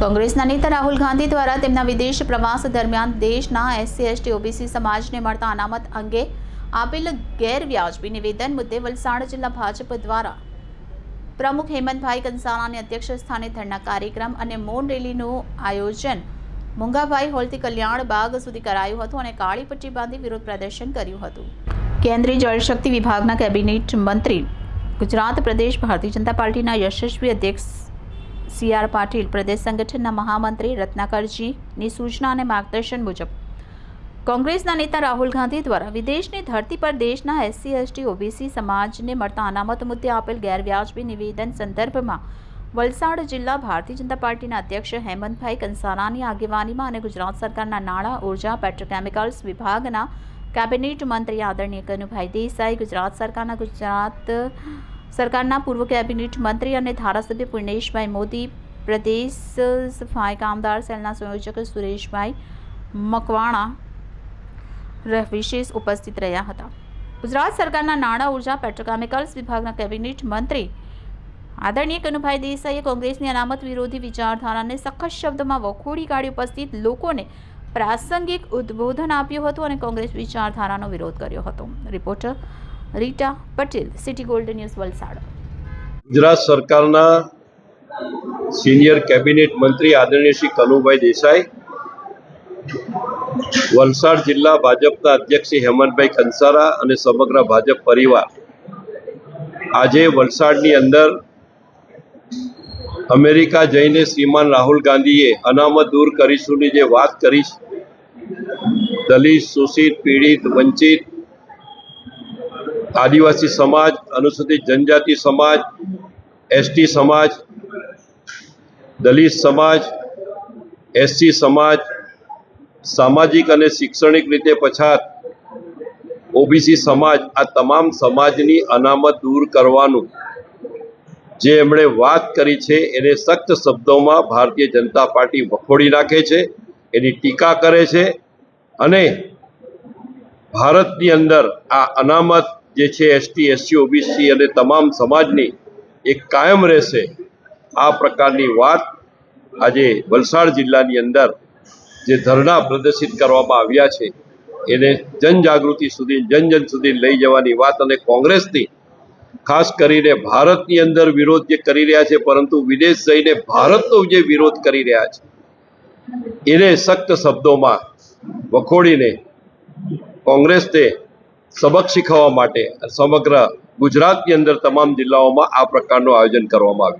કોંગ્રેસના નેતા રાહુલ ગાંધી દ્વારા તેમના વિદેશ પ્રવાસ દરમિયાન દેશના એસસી, એસટી, ઓબીસી સમાજને મળતા અનામત અંગે આપેલ ગેરવ્યાજબી નિવેદન મુદ્દે વલસાડ જિલ્લા ભાજપ દ્વારા. પ્રમુખ હેમંતભાઈ કંસાલાની અધ્યક્ષ સ્થાને ધરના કાર્યક્રમ અને મૌન રેલીનું આયોજન મુંગાભાઈ હોલથી કલ્યાણ બાગ સુધી કરાયું હતું અને કાળી પટ્ટી બાંધી વિરોધ પ્રદર્શન કર્યું હતું. કેન્દ્રીય જળશક્તિ વિભાગના કેબિનેટ મંત્રી ગુજરાત પ્રદેશ ભારતીય જનતા પાર્ટીના યશસ્વી અધ્યક્ષ સી આર પાટીલ પ્રદેશ સંગઠનના મહામંત્રી રત્નાકરજીની સૂચના અને માર્ગદર્શન મુજબ. કોંગ્રેસના નેતા રાહુલ ગાંધી દ્વારા વિદેશની ધરતી પર દેશના એસસી, એસટી, ઓબીસી સમાજને મળતા અનામત મુદ્દે આપેલ ગેરવ્યાજબી નિવેદન સંદર્ભમાં વલસાડ જિલ્લા ભારતીય જનતા પાર્ટીના અધ્યક્ષ હેમંતભાઈ કંસારાની આગેવાનીમાં અને ગુજરાત સરકારના નાણાં, ઊર્જા, પેટ્રોકેમિકલ્સ વિભાગના કેબિનેટ મંત્રી આદરણીય કનુભાઈ દેસાઈ, ગુજરાત સરકારના ગુજરાત સરકારના પૂર્વ કેબિનેટ મંત્રી અને ધારાસભ્ય પૂર્ણેશભાઈ મોદી, પ્રદેશ સફાઈ કામદાર સેલના સંયોજક સુરેશભાઈ મકવાણા વિશેષ ઉપસ્થિત રહ્યા હતા. ગુજરાત સરકારના નાણાં ઊર્જા, પેટ્રોકેમિકલ્સ વિભાગના કેબિનેટ મંત્રી આદરણીય કનુભાઈ દેસાઈએ કોંગ્રેસની અનામત વિરોધી વિચારધારાને સખત શબ્દમાં વખોડી કાઢી ઉપસ્થિત લોકોને પ્રાસંગિક ઉદ્બોધન આપ્યું હતું અને કોંગ્રેસ વિચારધારાનો વિરોધ કર્યો હતો. Reporter Rita Patel, city gold news, Valsad. Gujarat સરકારના સિનિયર કેબિનેટ મંત્રી આદરણીય શ્રી કનુભાઈ દેસાઈ, વલસાડ જિલ્લા ભાજપના અધ્યક્ષ શ્રી હેમંતભાઈ કંસારા અને સમગ્ર ભાજપ પરિવાર આજે વલસાડની અંદર અમેરિકા જઈને શ્રીમાન રાહુલ ગાંધીએ અનામત દૂર કરીશુંની જે વાત કરી દલિત, શોષિત, પીડિત, વંચિત આદિવાસી સમાજ, અનુસૂચિત જનજાતિ સમાજ, એસટી સમાજ, દલિત સમાજ, એસસી સમાજ, સામાજિક અને શૈક્ષણિક રીતે પછાત ઓબીસી સમાજ, આ તમામ સમાજની અનામત દૂર કરવાનું જે એમણે વાત કરી છે, એને સખ્ત શબ્દોમાં ભારતીય જનતા પાર્ટી વખોડી નાખે છે, એની ટીકા કરે છે અને ભારતની અંદર આ અનામત જે છે એસટી એસસી ઓબીસી અને તમામ સમાજની એક કાયમ રહેશે. આ પ્રકારની વાત આજે વલસાડ જિલ્લાની અંદર જે ધરણા પ્રદર્શિત કરવામાં આવ્યા છે, એને જનજાગૃતિ સુધી, જન જન સુધી લઈ જવાની વાત અને કોંગ્રેસની, ખાસ કરીને ભારતની અંદર વિરોધ જે કરી રહ્યા છે, પરંતુ વિદેશ જઈને ભારતનો જે વિરોધ કરી રહ્યા છે, એને સખ્ત શબ્દોમાં વખોડીને કોંગ્રેસને સબક શીખવવા માટે સમગ્ર ગુજરાતની અંદર તમામ જિલ્લાઓમાં આ પ્રકારનું આયોજન કરવામાં આવ્યું.